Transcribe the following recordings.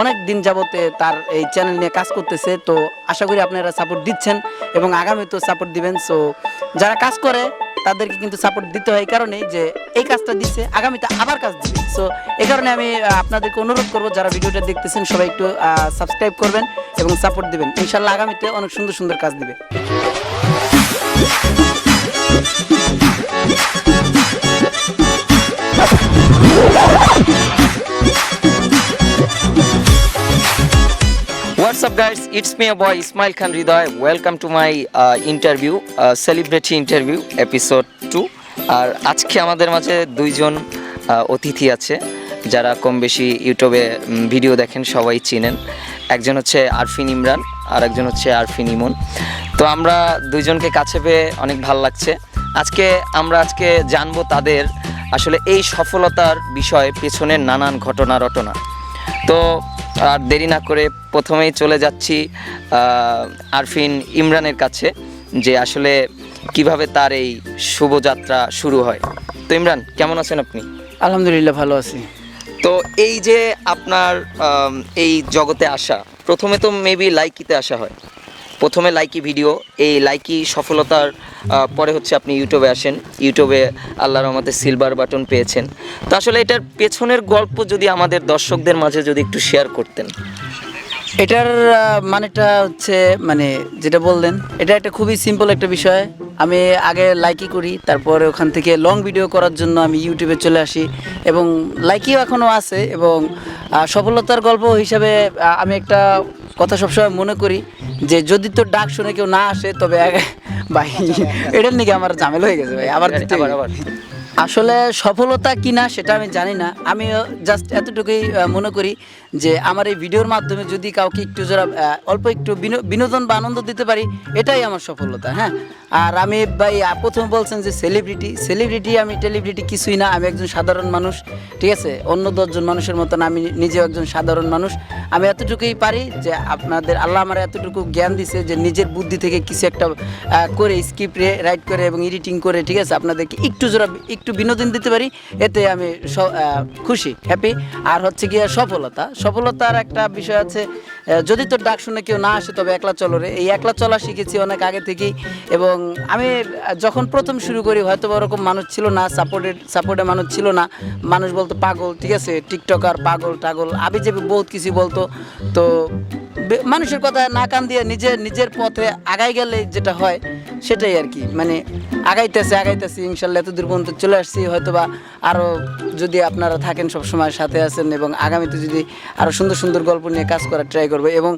অনেক দিন যাবতে তার এই চ্যানেল নিয়ে কাজ করতেছে। তো আশা করি আপনারা সাপোর্ট দিচ্ছেন এবং আগামীতেও সাপোর্ট দিবেন। সো যারা কাজ করে, তাদেরকে কিন্তু সাপোর্ট দিতে হয় এই কারণেই যে এই কাজটা দিচ্ছে, আগামীতে আবার কাজ দিবে। সো এই কারণে আমি আপনাদেরকে অনুরোধ করব, যারা ভিডিওটা দেখতেছেন, সবাই একটু সাবস্ক্রাইব করবেন এবং সাপোর্ট দিবেন। ইনশাল্লাহ আগামীতে অনেক সুন্দর সুন্দর কাজ দিবে। A boy Ismail Khan Ridoy. Welcome to my uh, interview, uh, celebrity interview, episode 2. আর আজকে আমাদের মাঝে দুইজন অতিথি আছে যারা কম বেশি ইউটিউবে ভিডিও দেখেন সবাই চিনেন একজন হচ্ছে আরফিন ইমরান আর একজন হচ্ছে আরফিন ইমন তো আমরা দুইজনকে কাছে পেয়ে অনেক ভালো লাগছে আজকে আমরা আজকে জানব তাদের আসলে এই সফলতার বিষয়ে পেছনের নানান ঘটনা রটনা তো আর দেরি না করে প্রথমেই চলে যাচ্ছি আরফিন ইমরানের কাছে যে আসলে কীভাবে তার এই শুভযাত্রা শুরু হয়। তো ইমরান কেমন আছেন আপনি? আলহামদুলিল্লাহ ভালো আছি। তো এই যে আপনার এই জগতে আসা প্রথমে তো মেবি লাইকিতে আসা হয়। প্রথমে লাইকি ভিডিও। এই লাইকি সফলতার পরে হচ্ছে আপনি ইউটিউবে আসেন। ইউটিউবে আল্লাহর রহমতে সিলভার বাটন পেয়েছেন। তো আসলে এটার পেছনের গল্প যদি আমাদের দর্শকদের মাঝে যদি একটু শেয়ার করতেন। এটার মানেটা হচ্ছে মানে যেটা বললেন এটা একটা খুবই সিম্পল একটা বিষয়। আমি আগে লাইকি করি তারপরে ওখান থেকে লং ভিডিও করার জন্য আমি ইউটিউবে চলে আসি। এবং লাইকিও এখনও আছে এবং সফলতার গল্প হিসাবে আমি একটা কথা সবসময় মনে করি যে যদি তোর ডাক শুনে কেউ না আসে তবে ভাই এটার নাকি আমার ঝামেলা হয়ে গেছে ভাই আবার, আসলে সফলতা কিনা সেটা আমি জানি না। আমি জাস্ট এতটুকুই মনে করি যে আমার এই ভিডিওর মাধ্যমে যদি কাউকে একটু যারা অল্প একটু বিনো- বিনোদন বা আনন্দ দিতে পারি, এটাই আমার সফলতা হ্যাঁ? আর আমি ভাই প্রথমে বলছেন যে সেলিব্রিটি সেলিব্রিটি আমি টেলিব্রিটি কিছুই না, আমি একজন সাধারণ মানুষ, ঠিক আছে? অন্য দশজন মানুষের মতন আমি নিজেও একজন সাধারণ মানুষ। আমি এতটুকুই পারি যে আপনাদের, আল্লাহ আমার এতটুকু জ্ঞান দিছে যে নিজের বুদ্ধি থেকে কিছু একটা করে স্ক্রিপ্ট রাইট করে এবং এডিটিং করে, ঠিক আছে? আপনাদেরকে একটু জোড়া একটু বিনোদন দিতে পারি, এতে আমি খুশি হ্যাপি আর হচ্ছে গিয়ে সফলতা সফলতার একটা বিষয় আছে। যদি তোর ডাক শুনে কেউ না আসে, তবে একলা চলো রে। এই একলা চলা শিখেছি অনেক আগে থেকেই এবং আমি যখন প্রথম শুরু করি, হয়তো ওরকম মানুষ ছিল না সাপোর্টেড সাপোর্টে মানুষ ছিল না। মানুষ বলতো পাগল, ঠিক আছে? টিকটকার, পাগল, টাগল। আবি যে বহুত কিছু বলতো। তো মানুষের কথা না কান দিয়ে নিজের নিজের পথে আগাই গেলে যেটা হয়, সেটাই আর কি। মানে আগাইতেছে, আগাইতেছি, ইনশাল্লাহ এত দূর পর্যন্ত চলে আসছি। হয়তো বা আরও যদি আপনারা থাকেন সব সময় সাথে আছেন এবং আগামীতে যদি আরও সুন্দর সুন্দর গল্প নিয়ে কাজ করার ট্রাই করব। এবং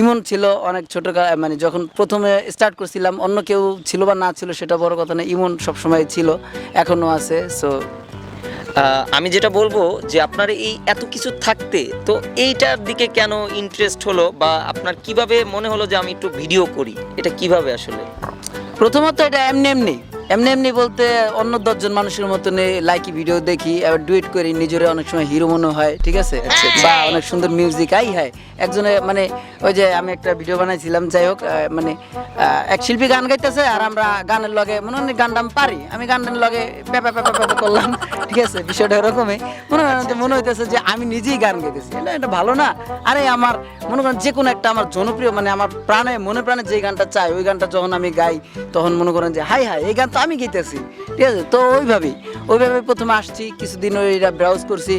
ইমন ছিল অনেক ছোটো মানে যখন প্রথমে স্টার্ট করছিলাম, অন্য কেউ ছিল বা না ছিল, সেটা বড় কথা না, ইমন সবসময় ছিল, এখনও আছে। সো আমি যেটা বলব যে আপনার এই এত কিছু থাকতে, তো এইটার দিকে কেন ইন্টারেস্ট হলো বা আপনার কীভাবে মনে হলো যে আমি একটু ভিডিও করি? এটা কীভাবে আসলে? প্রথমত এটা এমনি এমনি। এমনি এমনি বলতে অন্য দশজন মানুষের মতন লাইকি ভিডিও দেখি আবার ডুয়েট করি নিজের অনেক সময় হিরো মনে হয় ঠিক আছে? বা অনেক সুন্দর মিউজিক আই হয়। একজনে মানে ওই যে আমি একটা ভিডিও বানাইছিলাম যাই হোক মানে এক শিল্পী গান গাইতেছে আর আমরা গানের লগে মনে হয় গানটা আমি পারি। আমি গানের লগে পেপা পেপা পেপা করলাম ঠিক আছে? বিষয়টা এরকমই মনে করেন যে মনে হইতেছে যে আমি নিজেই গান গাইতেছি। এটা এটা ভালো না। আরে আমার মনে করেন যে কোনো একটা আমার জনপ্রিয় মানে আমার প্রাণে মনে প্রাণে যে গানটা চাই ওই গানটা যখন আমি গাই তখন মনে করেন যে হাই হাই এই গান তো আমি গাইতেছি। ঠিক আছে? তো ওইভাবেই ওইভাবে প্রথমে আসছি, কিছুদিন ওইটা ব্রাউজ করছি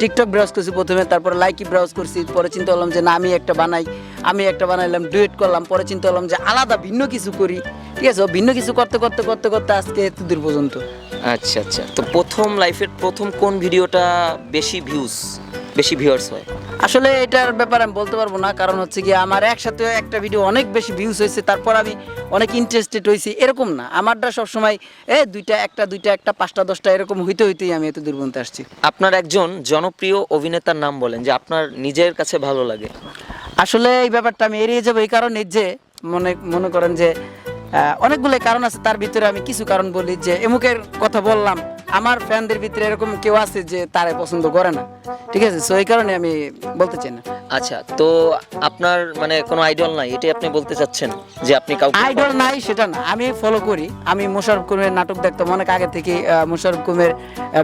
টিকটক ব্রাউজ করছি প্রথমে, তারপরে লাইকি ব্রাউজ করছি, পরে চিন্তা করলাম যে না, আমি একটা বানাই, আমি একটা বানাইলাম ডুয়েট করলাম, পরে চিন্তা করলাম যে আলাদা ভিন্ন কিছু করি। ঠিক আছে? ভিন্ন কিছু করতে করতে করতে করতে আজকে এত দূর পর্যন্ত। আচ্ছা আচ্ছা। তো প্রথম লাইফের প্রথম কোন ভিডিওটা বেশি ভিউজ বেশি ভিউয়ার্স হয়? আসলে এটার ব্যাপারে আমি বলতে পারব না কারণ হচ্ছে কি আমার একসাথে একটা ভিডিও অনেক বেশি ভিউজ হয়েছে তারপর আমি অনেক ইন্টারেস্টেড হয়েছি এরকম না। আমারটা সবসময় এ দুইটা একটা দুইটা একটা পাঁচটা দশটা এরকম হইতে হইতেই আমি এত দূর পর্যন্ত আসছি। আপনার একজন জনপ্রিয় অভিনেতার নাম বলেন যে আপনার নিজের কাছে ভালো লাগে। আসলে এই ব্যাপারটা আমি এড়িয়ে যাব এই কারণে যে মনে মনে করেন যে অনেকগুলো কারণ আছে তার ভিতরে আমি কিছু কারণ বলি যে এমুকের কথা বললাম আমার ফ্যানদের ভিতরে এরকম কেউ আছে যে তারে পছন্দ করে না। ঠিক আছে? সো এই কারণে আমি বলতে চাই না। আচ্ছা তো আপনার মানে কোনো আইডল নাই? এটাই আপনি বলতে চাচ্ছেন যে আপনি কাউকে আইডল নাই সেটা না। আমি ফলো করি। আমি মোশারফ করিমের নাটক দেখতাম। অনেক আগে থেকে আহ, মোশারফ করিমের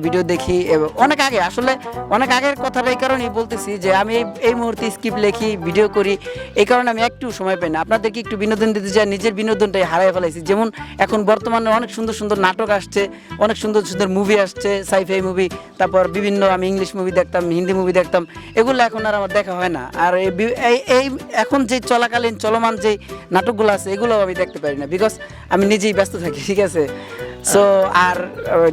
ভিডিও দেখি। এবং অনেক আগে আসলে অনেক আগের কথাটা এই কারণেই বলতেছি যে আমি এই- এই মুহূর্তে স্ক্রিপ্ট লেখি ভিডিও করি। এই কারণে আমি একটু সময় পাই না। আপনাদেরকে একটু বিনোদন দিতে চাই নিজের বিনোদনটাই হারাই ফেলাইছি। যেমন এখন বর্তমানে অনেক সুন্দর সুন্দর নাটক আসছে অনেক সুন্দর সুন্দর মুভি আসছে সাইফাই মুভি তারপর বিভিন্ন আমি ইংলিশ মুভি দেখতাম হিন্দি মুভি দেখতাম, এগুলো এখন আর আমার দেখা হয় না। আর এই এই- এখন যে চলাকালীন চলমান যে নাটকগুলো আছে এগুলো আমি দেখতে পারি না বিকজ আমি নিজেই ব্যস্ত থাকি, ঠিক আছে? সো আর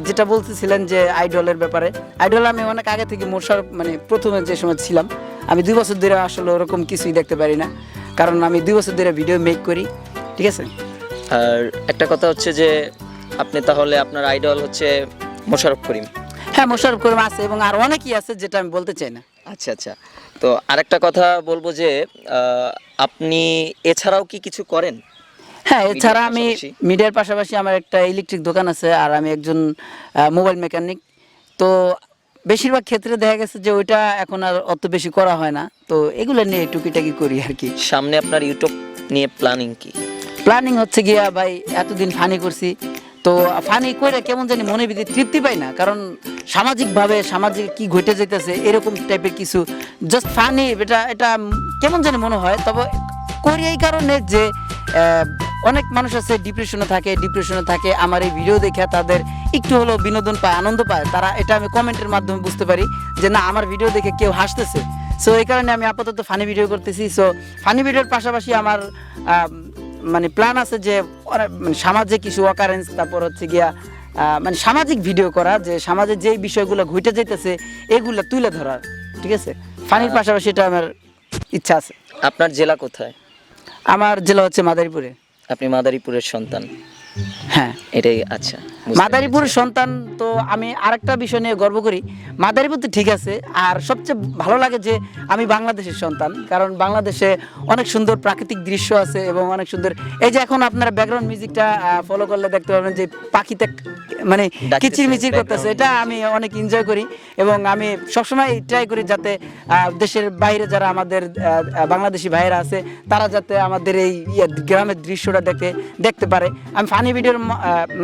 যেটা বলতেছিলেন যে আইডলের ব্যাপারে আইডল আমি অনেক আগে থেকে মোশার মানে প্রথমে যে সময় ছিলাম, আমি দুই বছর ধরে আসলে ওরকম কিছুই দেখতে পারি না, কারণ আমি দুই বছর ধরে ভিডিও মেক করি, ঠিক আছে? আর একটা কথা হচ্ছে যে, আপনি তাহলে আপনার আইডল হচ্ছে মোশাররফ করিম। হ্যাঁ মোশারফ করিম আছে এবং আর অনেকই আছে যেটা আমি বলতে চাই না। আচ্ছা আচ্ছা। তো আরেকটা কথা বলব যে আপনি এছাড়াও কি কিছু করেন? হ্যাঁ এছাড়া আমি মিডিয়ার পাশাপাশি আমার একটা ইলেকট্রিক দোকান আছে আর আমি একজন মোবাইল মেকানিক। তো বেশিরভাগ ক্ষেত্রে দেখা গেছে যে ওইটা এখন আর অত বেশি করা হয় না। তো এগুলো নিয়ে টুকিটাকি করি আর কি। সামনে আপনার ইউটিউব নিয়ে প্ল্যানিং কি? প্ল্যানিং হচ্ছে গিয়া ভাই এতদিন ফানি করছি। তো ফানি করে কেমন জানি মনে ভিতরে তৃপ্তি পাই না, কারণ সামাজিকভাবে সমাজে কি ঘটে যেতেছে এরকম টাইপের কিছু জাস্ট ফানি এটা এটা কেমন জানি মনে হয়, তবে করি এই কারণে যে অনেক মানুষ আছে ডিপ্রেশনে থাকে ডিপ্রেশনে থাকে, আমার এই ভিডিও দেখে তাদের একটু হলেও বিনোদন পায়, আনন্দ পায়, তারা এটা আমি কমেন্টের মাধ্যমে বুঝতে পারি যে না, আমার ভিডিও দেখে কেউ হাসতেছে। সো এই কারণে আমি আপাতত ফানি ভিডিও করতেছি। সো ফানি ভিডিওর পাশাপাশি আমার মানে প্ল্যান আছে যে মানে সামাজিক কিছু অকারেন্স তারপর হচ্ছে গিয়া মানে সামাজিক ভিডিও করা যে সমাজে যেই বিষয়গুলো ঘুইটে যেতেছে এগুলো তুলে ধরার ঠিক আছে? ফানির পাশাপাশি এটা আমার ইচ্ছা আছে। আপনার জেলা কোথায়? আমার জেলা হচ্ছে মাদারীপুরে। আপনি মাদারীপুরের সন্তান। হ্যাঁ। এটাই আচ্ছা। বুঝতে মাদারীপুরের সন্তান তো আমি আরেকটা বিষয় নিয়ে গর্ব করি। মাদারীপুর তো ঠিক আছে আর সবচেয়ে ভালো লাগে যে আমি বাংলাদেশের সন্তান কারণ বাংলাদেশে অনেক সুন্দর প্রাকৃতিক দৃশ্য আছে এবং অনেক সুন্দর। এই যে এখন আপনারা ব্যাকগ্রাউন্ড মিউজিকটা ফলো করলে দেখতে পাবেন যে পাখিতে মানে কিচির মিচির করতেছে এটা আমি অনেক এনজয় করি এবং আমি সবসময় ট্রাই করি যাতে আহ, দেশের বাইরে যারা আমাদের বাংলাদেশি ভাইয়েরা আছে তারা যাতে আমাদের এই ইয়ে গ্রামের দৃশ্যটা দেখে দেখতে পারে। আমি ফানি ভিডিওর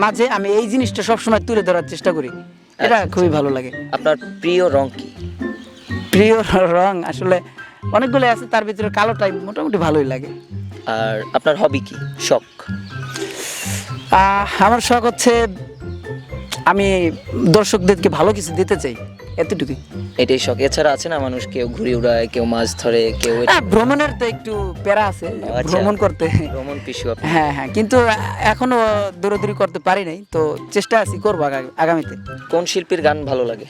মাঝে আমি এই জিনিসটা সবসময় তুলে ধরার চেষ্টা করি। এটা আচ্ছা, খুবই ভালো লাগে। আপনার প্রিয় রং কি? প্রিয় রং আসলে অনেকগুলো আছে তার ভিতরে কালোটাই মোটামুটি ভালোই লাগে। আর আপনার হবি কি? শখ? আহ, আমার শখ হচ্ছে আমি দর্শকদেরকে ভালো কিছু দিতে চাই এতটুকুই। এটাই শখ। এছাড়া আছে না মানুষ কেউ ঘুরে উড়ায় কেউ মাছ ধরে কেউ হ্যাঁ, ভ্রমণের তো একটু প্যারা আছে আচ্ছা। ভ্রমণ করতে। ভ্রমণ পিছু হ্যাঁ হ্যাঁ কিন্তু এখনও দৌড়াদৌড়ি করতে পারি নাই তো চেষ্টা আছি করব আগা- আগামীতে। কোন শিল্পীর গান ভালো লাগে?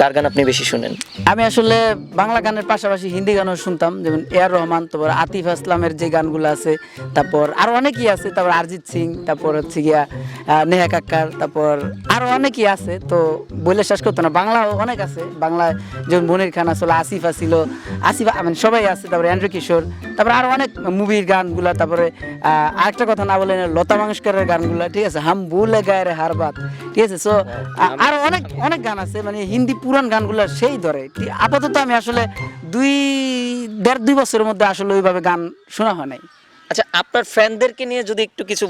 কার গান আপনি বেশি শুনেন? আমি আসলে বাংলা গানের পাশাপাশি হিন্দি গানও শুনতাম যেমন এ আর রহমান তারপর আতিফ আসলামের যে গানগুলো আছে তারপর আরও অনেকেই আছে তারপর অরিজিৎ সিং তারপর হচ্ছে গিয়া নেহা কাক্কার তারপর আরও অনেকেই আছে তো বলে শেষ করতো না। বাংলাও অনেক আছে বাংলা যেমন মনির খান আসলে আসিফ আসিল আসিফ মানে সবাই আছে তারপরে অ্যান্ড্রু কিশোর তারপরে আরও অনেক মুভির গানগুলা তারপরে আরেকটা কথা না বলে লতা মঙ্গেশকরের গানগুলা ঠিক আছে হাম বুলে গায়ে রে হার ঠিক আছে সো আরও অনেক অনেক গান আছে মানে হিন্দি পুরান গানগুলো সেই ধরে। আপাতত আমি আসলে দুই, দেড়, দুই বছরের মধ্যে আসলে ওইভাবে গান শোনা হয় নাই। আচ্ছা আপনার ফ্যানদেরকে নিয়ে যদি একটু কিছু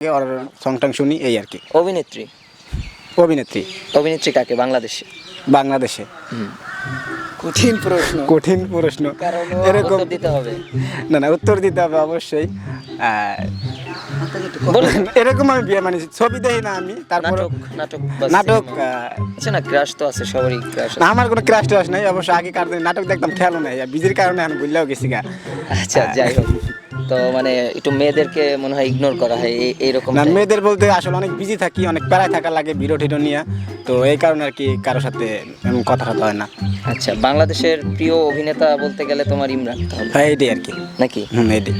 ওর শুনি এই আর কি। অভিনেত্রী? অভিনেত্রী। অভিনেত্রী কাকে? বাংলাদেশে? বাংলাদেশে। কঠিন প্রশ্ন। কঠিন প্রশ্ন। এরকম দিতে হবে। না না উত্তর দিতে হবে অবশ্যই। এরকম আমি বিয়ে মানে ছবি দেখি না আমি তারপর নাটক নাটক আছে না ক্রাশ তো আছে সবারই ক্রাশ না আমার কোনো ক্রাশ টাশ নাই অবশ্য আগে কার নাটক দেখতাম খেয়ালও নাই বিজির কারণে আমি ভুললেও গেছি গা। আচ্ছা যাই হোক। তো মানে একটু মেয়েদেরকে মনে হয় ইগনোর করা হয় এইরকম না মেয়েদের বলতে আসলে অনেক বিজি থাকি অনেক প্যারায় থাকা লাগে বিরো টিরো নিয়ে তো এই কারণে আর কি কারোর সাথে এমন কথা টথা হয় না। আচ্ছা বাংলাদেশের প্রিয় অভিনেতা বলতে গেলে তোমার ইমরান হ্যাঁ এইটাই আর কি। নাকি? হুম এইটাই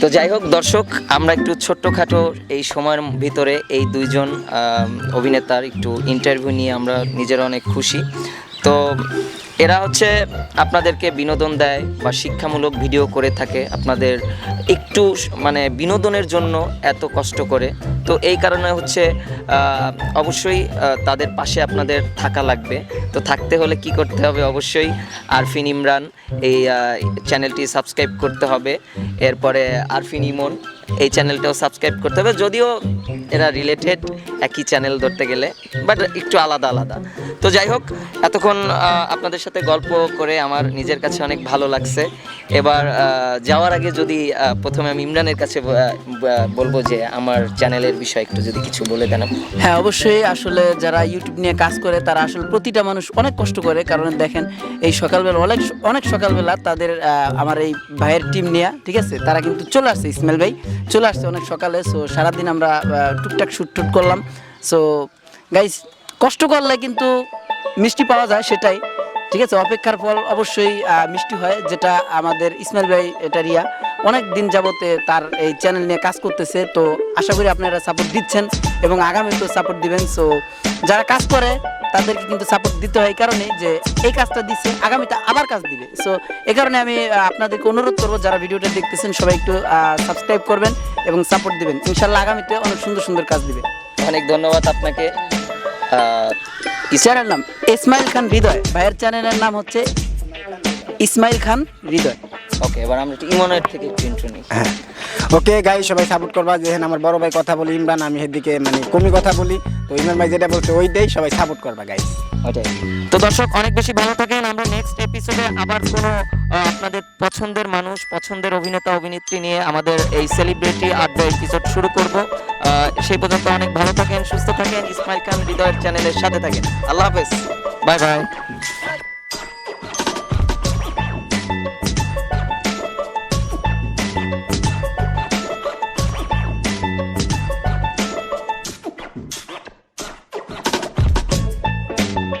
তো যাই হোক দর্শক আমরা একটু ছোট্টখাটো এই সময়ের ভিতরে এই দুইজন অভিনেতার একটু ইন্টারভিউ নিয়ে আমরা নিজেরা অনেক খুশি। তো এরা হচ্ছে আপনাদেরকে বিনোদন দেয় বা শিক্ষামূলক ভিডিও করে থাকে আপনাদের একটু মানে বিনোদনের জন্য এত কষ্ট করে। তো এই কারণে হচ্ছে অবশ্যই তাদের পাশে আপনাদের থাকা লাগবে। তো থাকতে হলে কি করতে হবে? অবশ্যই আরফিন ইমরান এই চ্যানেলটি সাবস্ক্রাইব করতে হবে। এরপরে আরফিন ইমন এই চ্যানেলটাও সাবস্ক্রাইব করতে হবে। যদিও এরা রিলেটেড একই চ্যানেল ধরতে গেলে বাট একটু আলাদা আলাদা। তো যাই হোক, এতক্ষণ আপনাদের সাথে গল্প করে আমার নিজের কাছে অনেক ভালো লাগছে। এবার যাওয়ার আগে যদি প্রথমে আমি ইমরানের কাছে বলব যে আমার চ্যানেলের বিষয়ে একটু যদি কিছু বলে দেন। হ্যাঁ অবশ্যই আসলে যারা ইউটিউব নিয়ে কাজ করে, তারা আসলে প্রতিটা মানুষ অনেক কষ্ট করে। কারণ দেখেন, এই সকালবেলা, অনেক অনেক সকালবেলা তাদের আমার এই ভাইয়ের টিম নিয়ে, ঠিক আছে? তারা কিন্তু চলে আসছে ইসমাইল ভাই। চলে আসছে অনেক সকালে সো সারাদিন আমরা টুকটাক শুট টুট করলাম। সো গাইস কষ্ট করলে কিন্তু মিষ্টি পাওয়া যায় সেটাই। ঠিক আছে? অপেক্ষার ফল অবশ্যই মিষ্টি হয়, যেটা আমাদের ইসমাইল ভাই, এটা রিয়া, অনেক দিন যাবতে তার এই চ্যানেল নিয়ে কাজ করতেছে। তো আশা করি আপনারা সাপোর্ট দিচ্ছেন। এবং আগামীতেও সাপোর্ট দিবেন সো যারা কাজ করে তাদেরকে কিন্তু সাপোর্ট দিতে হয় এই কারণে যে এই কাজটা দিচ্ছে আগামীতে আবার কাজ দিবে। সো এই কারণে আমি আপনাদেরকে অনুরোধ করব যারা ভিডিওটা দেখতেছেন সবাই একটু সাবস্ক্রাইব করবেন এবং সাপোর্ট দিবেন। ইনশাল্লাহ আগামীতে অনেক সুন্দর সুন্দর কাজ দিবে। অনেক ধন্যবাদ আপনাকে। চ্যানেল নাম ইসমাইল খান হৃদয়। ভাইয়ের চ্যানেলের নাম হচ্ছে ইসমাইল খান হৃদয়। ওকে এবার আমরা একটু ইমনের থেকে একটু ইন্ট্রো নিই। হ্যাঁ। ওকে গাই সবাই সাপোর্ট করবা। যেহেন আমার বড় ভাই কথা বলি ইমরান আমি এদিকে মানে কমি কথা বলি। তো ইমরান ভাই যেটা বলছে ওইটাই সবাই সাপোর্ট করবা গাইস ওটাই তো দর্শক অনেক বেশি ভালো থাকেন। আমরা নেক্সট এপিসোডে আবার কোনো আহ, আপনাদের পছন্দের মানুষ পছন্দের অভিনেতা অভিনেত্রী নিয়ে আমাদের এই সেলিব্রিটি আড্ডা এপিসোড শুরু করব। আহ, সেই পর্যন্ত অনেক ভালো থাকেন সুস্থ থাকেন। ইসমাইল খান হৃদয়ের চ্যানেলের সাথে থাকেন। আল্লাহ হাফেজ। Bye bye